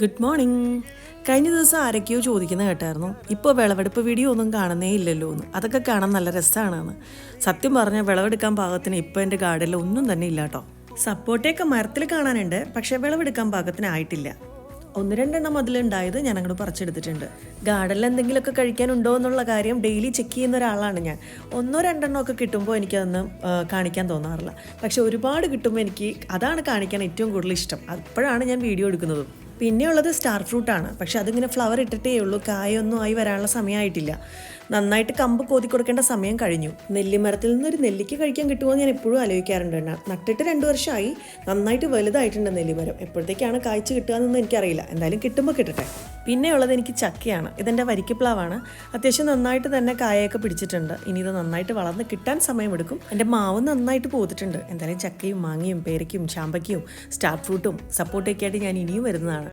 Good morning. കഴിഞ്ഞ ദിവസം ആരൊക്കെയോ ചോദിക്കുന്ന കേട്ടായിരുന്നു. ഇപ്പോൾ വിളവെടുപ്പ് വീഡിയോ ഒന്നും കാണുന്നേ ഇല്ലല്ലോ എന്ന്. അതൊക്കെ കാണാൻ നല്ല രസമാണെന്ന് സത്യം പറഞ്ഞാൽ വിളവെടുക്കാൻ പാകത്തിന് ഇപ്പോൾ എന്റെ ഗാർഡനിൽ ഒന്നും തന്നെ ഇല്ല കേട്ടോ സപ്പോർട്ടയൊക്കെ മരത്തിൽ കാണാനുണ്ട്. പക്ഷേ വിളവെടുക്കാൻ പാകത്തിനായിട്ടില്ല ഒന്ന് രണ്ടെണ്ണം അതിലുണ്ടായത് ഞാൻ അങ്ങോട്ട് പറിച്ചെടുത്തിട്ടുണ്ട്. ഗാർഡനിൽ എന്തെങ്കിലുമൊക്കെ കഴിക്കാനുണ്ടോ എന്നുള്ള കാര്യം ഡെയിലി ചെക്ക് ചെയ്യുന്ന ഒരാളാണ് ഞാൻ. ഒന്നോ രണ്ടെണ്ണോ ഒക്കെ കിട്ടുമ്പോൾ എനിക്കതൊന്ന് കാണിക്കാൻ തോന്നാറില്ല. പക്ഷെ ഒരുപാട് കിട്ടുമ്പോൾ എനിക്ക് അതാണ് കാണിക്കാൻ ഏറ്റവും കൂടുതൽ ഇഷ്ടം. അപ്പോഴാണ് ഞാൻ വീഡിയോ എടുക്കുന്നതും. പിന്നെയുള്ളത് സ്റ്റാർ ഫ്രൂട്ടാണ്. പക്ഷെ അതിങ്ങനെ ഫ്ലവർ ഇട്ടിട്ടേ ഉള്ളൂ. കായൊന്നും ആയി വരാനുള്ള സമയമായിട്ടില്ല. നന്നായിട്ട് കമ്പ് കോതി കൊടുക്കേണ്ട സമയം കഴിഞ്ഞു. നെല്ലിമരത്തിൽ നിന്ന് ഒരു നെല്ലിക്ക് കഴിക്കാൻ കിട്ടുമോ ഞാൻ എപ്പോഴും ആലോചിക്കാറുണ്ട് നട്ടിട്ട് രണ്ട് വർഷമായി നന്നായിട്ട് വലുതായിട്ടുണ്ട് നെല്ലിമരം. എപ്പോഴത്തേക്കാണ് കായ്ച്ച് കിട്ടുക എന്നൊന്നും എനിക്കറിയില്ല. എന്തായാലും കിട്ടുമ്പോൾ കിട്ടട്ടെ. പിന്നെയുള്ളത് എനിക്ക് ചക്കയാണ്. ഇതെന്റെ വരിക്കപ്ലാവാണ്. അത്യാവശ്യം നന്നായിട്ട് തന്നെ കായൊക്കെ പിടിച്ചിട്ടുണ്ട്. ഇനി ഇത് നന്നായിട്ട് വളർന്ന് കിട്ടാൻ സമയമെടുക്കും. എന്റെ മാവ് നന്നായിട്ട് പോത്തിട്ടുണ്ട് എന്തായാലും ചക്കയും മാങ്ങയും പേരയ്ക്കും ചാമ്പയ്ക്കും സ്റ്റാർ ഫ്രൂട്ടും സപ്പോർട്ടൊക്കെ ആയിട്ട് ഞാൻ ഇനിയും വരുന്നതാണ്.